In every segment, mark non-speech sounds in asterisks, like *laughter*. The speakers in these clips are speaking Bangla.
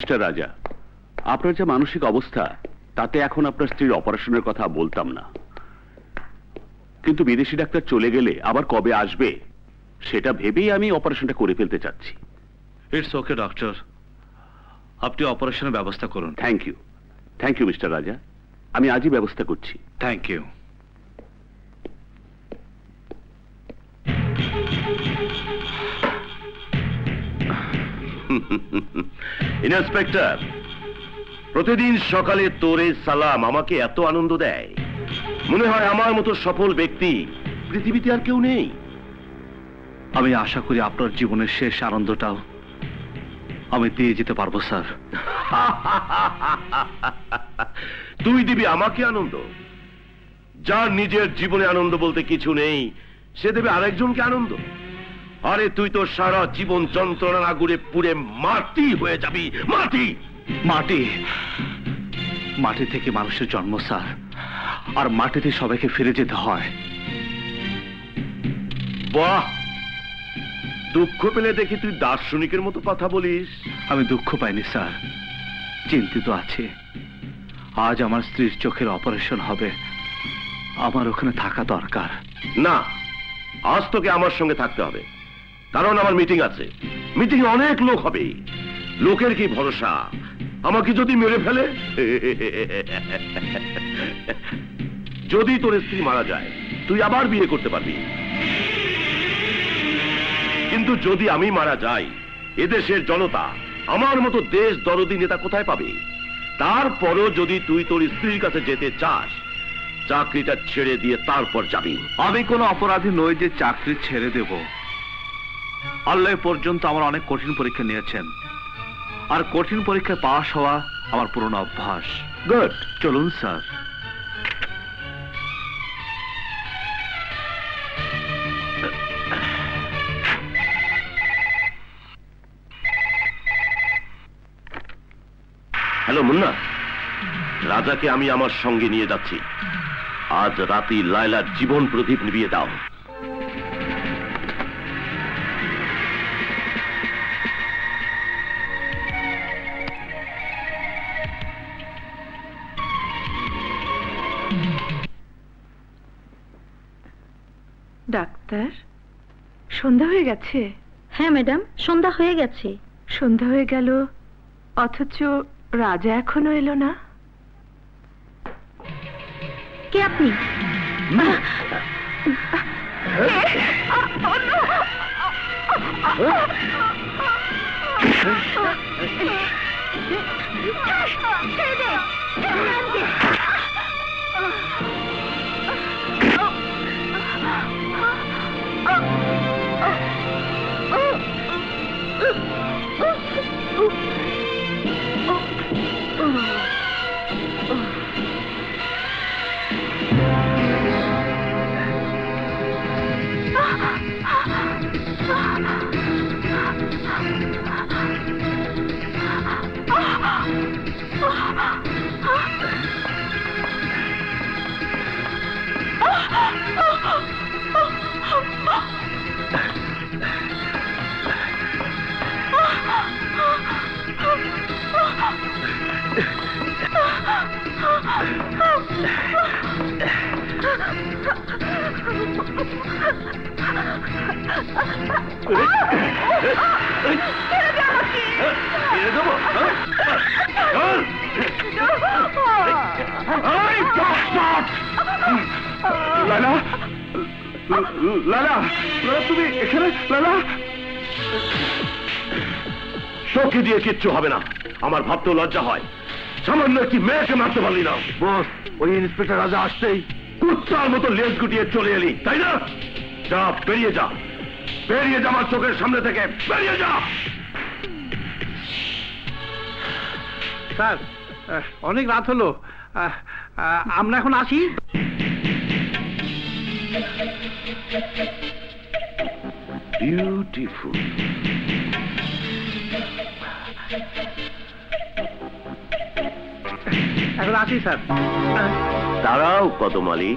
মিস্টার রাজা আপনার যে মানসিক অবস্থা তাতে এখন আপনার স্ত্রীর অপারেশনের কথা বলতাম না। কিন্তু বিদেশি ডাক্তার চলে গেলে আবার কবে আসবে সেটা ভেবেই আমি অপারেশনটা করে ফেলতে চাচ্ছি। ইটস ওকে ডক্টর আপনি অপারেশনের ব্যবস্থা করুন। Thank you thank you mister Raja. আমি আজই ব্যবস্থা করছি। থ্যাংক ইউ *laughs* ইন্সপেক্টর প্রতিদিন সকালে তোরে সালাম আমাকে এত আনন্দ দেয়। মনে হয় আমার মতো সফল ব্যক্তি পৃথিবীতে আর কেউ নেই। আমি আশা করি আপনার জীবনের শেষ আনন্দটাও আমি দিয়ে যেতে পারব স্যার। *laughs* তুই দিবি আমাকে আনন্দ। যার নিজের জীবনে আনন্দ বলতে কিছু নেই সে দেবে আরেকজনকে আনন্দ। আরে তুই তো সারা জীবন যন্ত্রণা না ঘুরে পুড়ে মাটি হয়ে যাবি। মাটি! মাটি? মাটি থেকে মানুষের জন্ম স্যার। আর মাটিতে সবাইকে ফিরে যেতে হয়। বাহ! দুঃখ পেলে দেখি তুই দার্শনিকের মতো কথা বলিস। আমি দুঃখ পাইনি স্যার। চিন্তিত আছে। আজ আমার স্ত্রীর চোখের অপারেশন হবে। আমার ওখানে থাকা দরকার। না আজ তোকে আমার সঙ্গে থাকতে হবে। কারণ আমার মিটিং আছে। মিটিং অনেক লোক হবে। লোকের কি ভরসা? আমাকে যদি মেরে ফেলে? যদি তোর স্ত্রী মারা যায়, তুই আবার বিয়ে করতে পারবি। কিন্তু যদি আমি মারা যাই, এদেশের জনতা, আমার মতো দেশ দরদি নেতা কোথায় পাবে? তারপরও যদি তুই তোর স্ত্রীর কাছে যেতে চাস, চাকরিটা ছেড়ে দিয়ে তারপর যাবি। আমি কোনো অপরাধী নই যে চাকরি ছেড়ে দেব। আল্লাহ পর্যন্ত আমার অনেক কঠিন পরীক্ষা নিয়েছেন। আর কঠিন পরীক্ষায় পাশ হওয়া আমার পুরনো অভ্যাস। গুড চলুন স্যার। হ্যালো মুন্না। রাজাকে আমি আমার সঙ্গে নিয়ে যাচ্ছি। আজ রাতে লায়লার জীবন প্রদীপ নিভিয়ে দাও। ডাক্তার সন্ধ্যা হয়ে গেছে হ্যাঁ ম্যাডাম সন্ধ্যা হয়ে গেছে সন্ধ্যা হয়ে গেল অথচ রাজা এখনও এলো না কে আপনি ছেড়ে দেবো, হ্যাঁ? চল! লালা লালা তুমি এখানে? লালা! চোখে দিয়ে কিচ্ছু হবে না। আমার ভাবতেও লজ্জা হয়। সামান্য একটি মেয়েকে মারতে পারলি না। বস ওই ইন্সপেক্টর রাজা আসতেই কুত্তার মতো লেজ গুটিয়ে চলে এলি তাই না? যা বেরিয়ে যা। বেরিয়ে যা আমার চোখের সামনে থেকে। বেরিয়ে যা! স্যার অনেক রাত হলো। আহ, আহ, আমরা এখন আসি? বিউটিফুল এখন আসি স্যার। দাঁড়াও কদমালি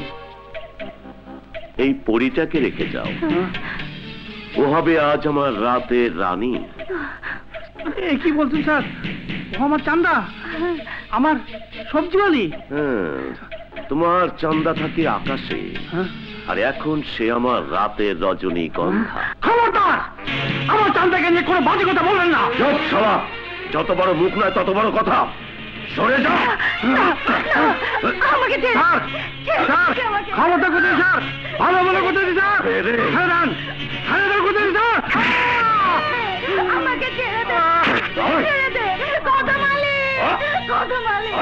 এই পরিটাকে রেখে যাও। ও হবে আজ আমার রাতের রানী। এ কি বলছেন স্যার? ও আমার চান্দা। আমার সবজিওয়ালি হ্যাঁ, তোমার চান্দা থাকে আকাশে। হ্যাঁ? আর এখন সে আমার রাতের রজনীগন্ধা খবরদার! আমার চান্দাকে নিয়ে কোনো বাজে কথা বলবেন না। চুপ শালা! যত বড় মুখ নয় তত বড় কথা। সরে যাও আমাকে স্যার স্যার ক্ষমতা কোথায় স্যার ভালো ভালো কোথায় স্যার দেন কোথায় স্যার আমাকে ছেড়ে দে। ছেড়ে দে। কত মালিক! কত মালিক!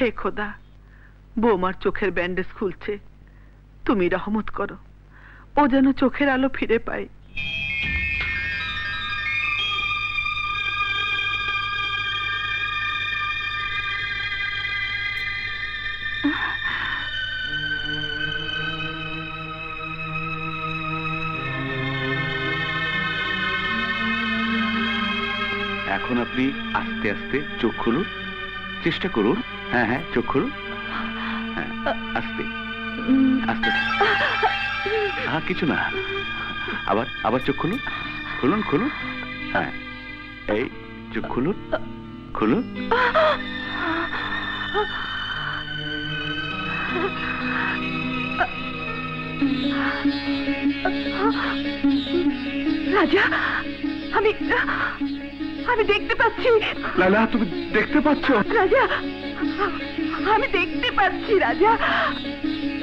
হে খোদা, বৌমার চোখের ব্যান্ডেজ খুলছে। তুমি রহমত করো, ও যেন চোখের আলো ফিরে পায়। এখন আপনি আস্তে আস্তে চোখ খুলুন, চেষ্টা করুন। হ্যাঁ হ্যাঁ চোখ খুলুন। হ্যাঁ আস্তে। আস্তে। হ্যাঁ কিছু না। আবার আবার চোখ খুলুন। খুলুন খুলুন। হ্যাঁ এই চোখ খুলুন। খুলুন। রাজা আমি আমি দেখতে পাচ্ছি। লালা তুমি দেখতে পাচ্ছ? রাজা আমি দেখতে পাচ্ছি রাজা।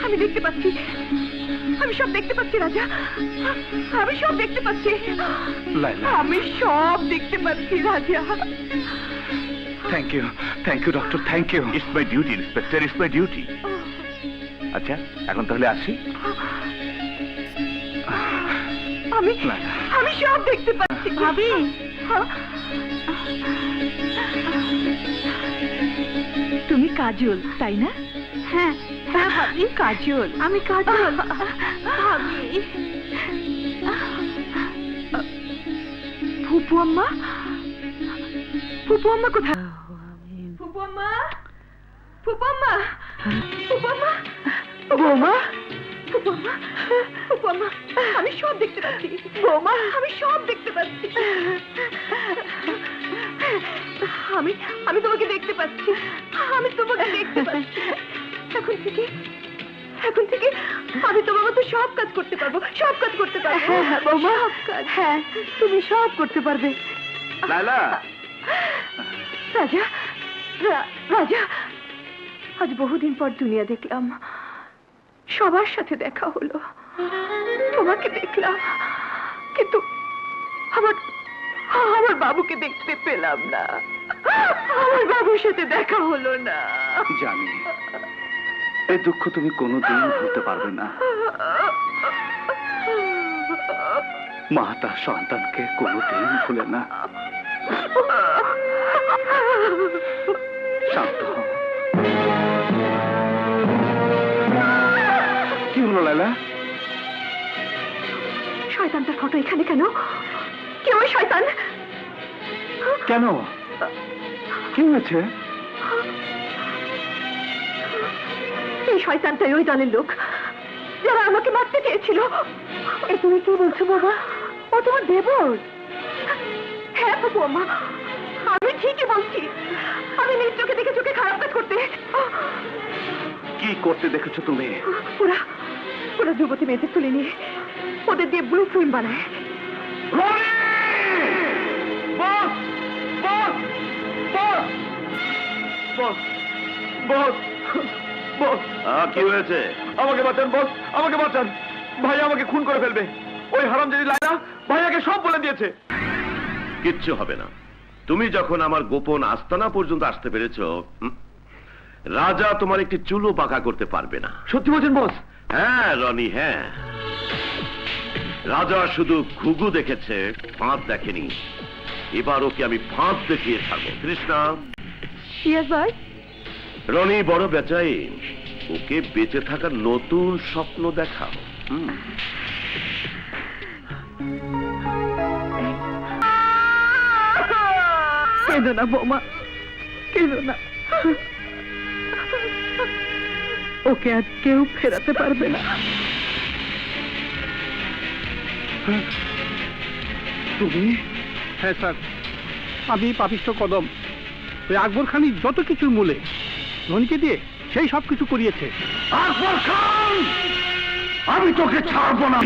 আমি দেখতে পাচ্ছি। আমি সব দেখতে পাচ্ছি রাজা। আমি সব দেখতে পাচ্ছি। আমি সব দেখতে পাচ্ছি Raja. Thank you thank you doctor thank you it's my duty inspector it's my duty আচ্ছা এখন তাহলে আসি। আমি আমি সব দেখতে পাচ্ছি। ভাবি। তুমি কাজল তাই না? হ্যাঁ হ্যাঁ ভাবি কাজল। আমি কাজল। ভাবি। ফুপু আম্মা? ফুপু আম্মা কোথায়? ফুপু আম্মা? ফুপু আম্মা? ফুপু আম্মা? বৌমা? আমি সব দেখতে পাচ্ছি। বৌমা? আমি সব দেখতে পাচ্ছি। আমি আমি তোমাকে দেখতে পাচ্ছি। আমি তোমাকে দেখতে পাচ্ছি। এখন থেকে এখন থেকে আমি তোমার মতো সব কাজ করতে পারব সব কাজ করতে পারব। হ্যাঁ বৌমা। সব কাজ। হ্যাঁ তুমি সব করতে পারবে। লালা রাজা রাজা। আজ বহুদিন পর দুনিয়া দেখলাম। সবার সাথে দেখা হলো। তোমাকে দেখলাম। কিন্তু আমার আমার বাবুকে দেখতে পেলাম না। আমার বাবুর সাথে দেখা হলো না। জানি এই দুঃখ তুমি কোনোদিন ভুলতে পারবে না। মা তার সন্তানকে কোনোদিন ভুলে না। শান্ত কি হলো লালা? শয়তানটার ফটো এখানে কেন? শয়তান। কেন? কি হয়েছে? এই শয়তানটাই ওই দলের লোক। যারা আমাকে মারতে চেয়েছিল। এ তুমি কি বলছো বাবা? ও তোমার দেবর? হ্যাঁ বাবু আমা আমি ঠিকই বলছি। আমি নিজ চোখে দেখে চোখে খারাপ কাজ করতে। কি করতে দেখেছ তুমি? ওরা ওরা যুবতী মেয়েদের তুলে নিয়ে ওদের দিয়ে ব্লু ফিল্ম বানায়। কি হয়েছে? আমাকে বাঁচান বস আমাকে বাঁচান! ভাই আমাকে খুন করে ফেলবে। ওই ভাইয়াকে সব বলে দিয়েছে। কিচ্ছু হবে না। তুমি যখন আমার গোপন আস্তানা পর্যন্ত আসতে পেরেছ রাজা তোমার একটি চুলো পাকা করতে পারবে না। সত্যি বলছেন বস হ্যাঁ রনি হ্যাঁ। রাজা শুধু ঘুঘু দেখেছে ফাঁদ দেখেনি। এবার ওকে আমি ফাঁদ দেখিয়ে ছাড়বো। কৃষ্ণা। ইয়াস ভাই রনি বড় বেচাই ওকে বেঁচে থাকার নতুন স্বপ্ন দেখাও। হুম। কেঁদো না বৌমা কেঁদো না। ওকে আর কেউ ফেরাতে পারবে না। তুমি হ্যাঁ স্যার। আমি পাপিষ্ট কদম। ওই আকবর খানি যত কিছুর মূলে। ধনীকে দিয়ে সেই সব কিছু করিয়েছে। আকবর খান! আমি তোকে ছাড়বো না।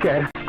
স্যার